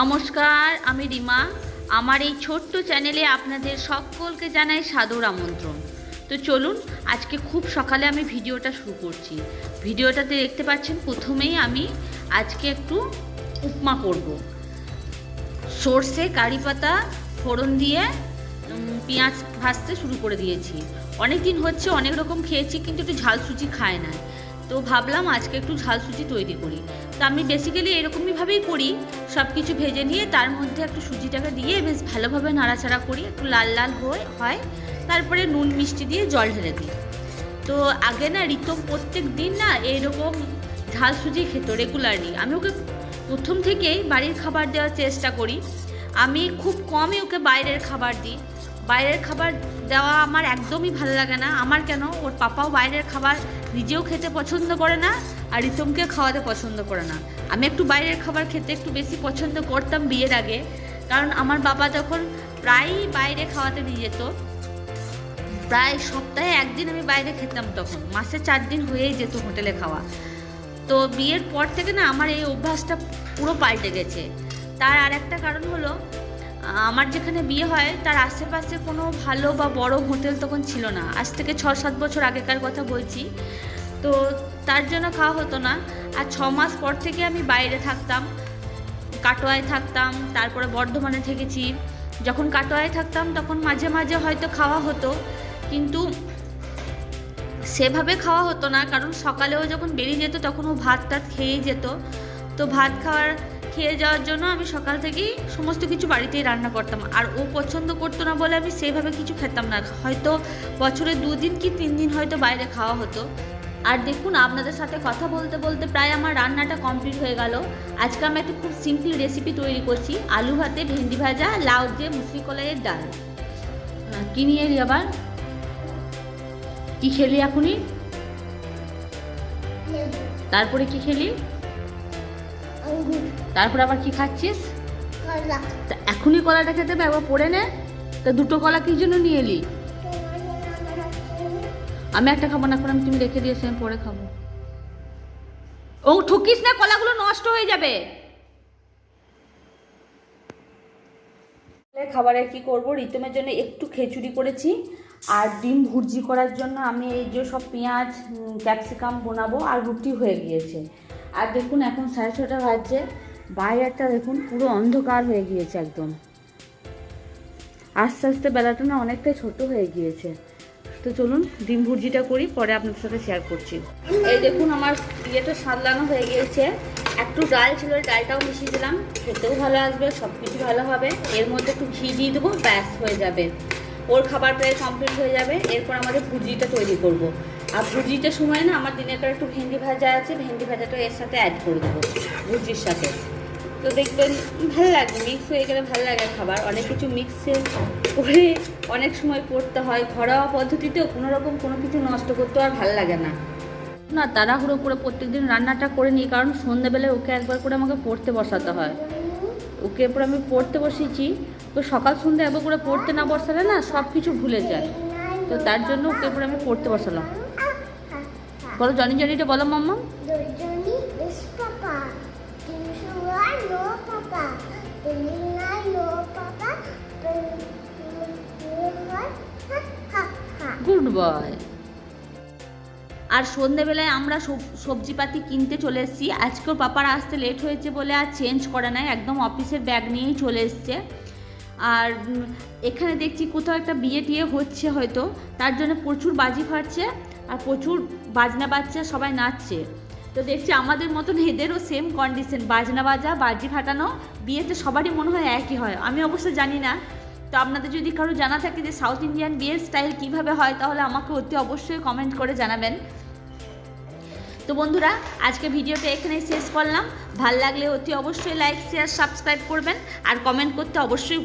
নমস্কার, আমি রিমা। আমার এই ছোট্ট চ্যানেলে আপনাদের সকলকে জানাই সাদর আমন্ত্রণ। তো চলুন, আজকে খুব সকালে আমি ভিডিওটা শুরু করছি। ভিডিওটাতে দেখতে পাচ্ছেন, প্রথমেই আমি আজকে একটু উপমা করব। সর্ষে, কারি পাতা, ফোড়ন দিয়ে পেঁয়াজ ভাজতে শুরু করে দিয়েছি। অনেক দিন হচ্ছে, অনেক রকম খেয়েছি, কিন্তু একটু ঝাল সুজি খায় না তো ভাবলাম আজকে একটু ঝাল সুজি তৈরি করি। তো আমি বেসিক্যালি এরকমইভাবেই করি সব কিছু ভেজে নিয়ে তার মধ্যে একটু সুজিটাকে দিয়ে বেশ ভালোভাবে নাড়াচাড়া করি, একটু লাল লাল হয়ে, হয়। তারপরে নুন, মিষ্টি দিয়ে জল ঢেলে দিই। তো আগে না রিতম প্রত্যেক দিন না এইরকম ঝাল সুজি খেত রেগুলারলি আমি ওকে প্রথম থেকেই বাড়ির খাবার দেওয়ার চেষ্টা করি। আমি খুব কমই ওকে বাইরের খাবার দিই। বাইরের খাবার দেওয়া আমার একদমই ভালো লাগে না। আমার কেন? ওর পাপাও বাইরের খাবার নিজেও খেতে পছন্দ করে না, আর রিতমকে খাওয়াতে পছন্দ করে না। আমি একটু বাইরের খাবার খেতে একটু বেশি পছন্দ করতাম বিয়ের আগে, কারণ আমার বাবা যখন প্রায়ই বাইরে খাওয়াতে নিয়ে যেত। প্রায় সপ্তাহে একদিন আমি বাইরে খেতাম তখন, মাসে চার দিন হয়েই যেত হোটেলে খাওয়া। তো বিয়ের পর থেকে না আমার এই অভ্যাসটা পুরো পাল্টে গেছে। তার আর একটা কারণ হলো আমার যেখানে বিয়ে হয়, তার আশেপাশে কোনো ভালো বা বড় হোটেল তখন ছিল না। আজ থেকে ছ সাত বছর আগেকার কথা বলছি। তো তার জন্য খাওয়া হতো না। আর ছ মাস পর থেকে আমি বাইরে থাকতাম, কাটোয়ায় থাকতাম, তারপরে বর্ধমানে থেকেছি। যখন কাটোয়ায় থাকতাম, তখন মাঝে মাঝে হয়তো খাওয়া হতো। কিন্তু সেভাবে খাওয়া হতো না, কারণ সকালেও যখন বেরিয়ে যেত, তখন ও ভাত টাত খেয়েই যেত। তো ভাত খাওয়ার খেয়ে যাওয়ার জন্য আমি সকাল থেকেই সমস্ত কিছু বাড়িতেই রান্না করতাম। আর ও পছন্দ করতো না বলে আমি সেভাবে কিছু খেতাম না। হয়তো বছরে দুদিন কি তিন দিন হয়তো বাইরে খাওয়া হতো। আর দেখুন আপনাদের সাথে কথা বলতে বলতে প্রায় আমার রান্নাটা কমপ্লিট হয়ে গেল। আজকে আমি একটা খুব সিম্পল রেসিপি তৈরি করছি। আলু ভাতে ভেন্ডি ভাজা লাউ দিয়ে মুসলি কলাইয়ের ডাল। আহ, কি নিয়ে এলি আবার? কি খেলি এখনই? তারপরে কি খেলি? তারপরে আবার কি খাচ্ছিস? তা এখনই কলাটা খেতে হবে একবার পড়ে নে। তা দুটো কলা কি জন্য নিয়ে এলি? আমি একটা খাব না এখন আমি তুমি রেখে দিয়েছি আমি পরে খাব। ও ঠকিস না কলাগুলো নষ্ট হয়ে যাবে। খাবারে কি করব? রিতমের জন্য একটু খিচুড়ি করেছি। আর ডিম ভুর্জি করার জন্য আমি এই যে সব পেঁয়াজ ক্যাপসিকাম বানাবো আর রুটি হয়ে গিয়েছে। আর দেখুন এখন সাড়ে ছটা বাজছে। বাইরেটা দেখুন, পুরো অন্ধকার হয়ে গিয়েছে একদম। আস্তে আস্তে বেলাটা না অনেকটাই ছোট হয়ে গিয়েছে। তো চলুন, ডিম ভুর্জিটা করি, পরে আপনাদের সাথে শেয়ার করছি। এই দেখুন, আমার ইয়েটা সাদলানো হয়ে গিয়েছে। একটু ডাল ছিল, ডালটাও মিশিয়ে দিলাম খেতেও ভালো আসবে সব কিছু ভালো হবে। এর মধ্যে একটু ঘি দিয়ে দেবো, ব্যাস, হয়ে যাবে। ওর খাবার প্রায় কমপ্লিট হয়ে যাবে। এরপর আমাদের ভুজিটা তৈরি করব। আর ভুজিটার সময় না, আমার দিনের একটু ভেন্ডি ভাজা আছে, ভেন্ডি ভাজাটা এর সাথে অ্যাড করে দেবো ভুজির সাথে। তো দেখবেন ভালো লাগবে মিক্স হয়ে গেলে ভালো লাগে খাবার। অনেক কিছু মিক্সে করে অনেক সময় করতে হয়। ঘরোয়া পদ্ধতিতেও কোনো রকম কোনো কিছু নষ্ট করতে আর ভালো লাগে না। না তাড়াহুড়ো করে প্রত্যেকদিন রান্নাটা করে নিই কারণ সন্ধ্যেবেলায় ওকে একবার করে আমাকে পড়তে বসাতে হয়। ওকে এরপর আমি পড়তে বসিয়েছি। তো সকাল সন্ধ্যা একবার করে পড়তে না বসালে না সব কিছু ভুলে যায়। তো তার জন্য ওকে এরপর আমি পড়তে বসালাম। বলো জনি জনিটা বলো মাম্মা। Good boy. আর সন্ধেবেলায় আমরা সব- সবজিপাতি কিনতে চলে এসেছি। আজকেও পাপার আসতে লেট হয়েছে বলে আর চেঞ্জ করে নাই। একদম অফিসের ব্যাগ নিয়েই চলে এসছে। আর এখানে দেখছি কোথাও একটা বিয়ে টিয়ে হচ্ছে হয়তো। তার জন্য প্রচুর বাজি ফাটছে। আর প্রচুর বাজনা বাজছে, সবাই নাচছে। তো দেখছি আমাদের মতন এদেরও সেম কন্ডিশন বাজনা বাজা, বাজি ফাটানো, বিয়েতে সবারই মনে হয় একই হয়। আমি অবশ্য জানি না। তো আপনাদের যদি কারও জানা থাকে যে সাউথ ইন্ডিয়ান বিয়ের স্টাইল কীভাবে হয়, তাহলে আমাকে অতি অবশ্যই কমেন্ট করে জানাবেন। তো বন্ধুরা, আজকে ভিডিওটা এখানেই শেষ করলাম। ভালো লাগলে অতি অবশ্যই লাইক শেয়ার সাবস্ক্রাইব করবেন। আর কমেন্ট করতে অবশ্যই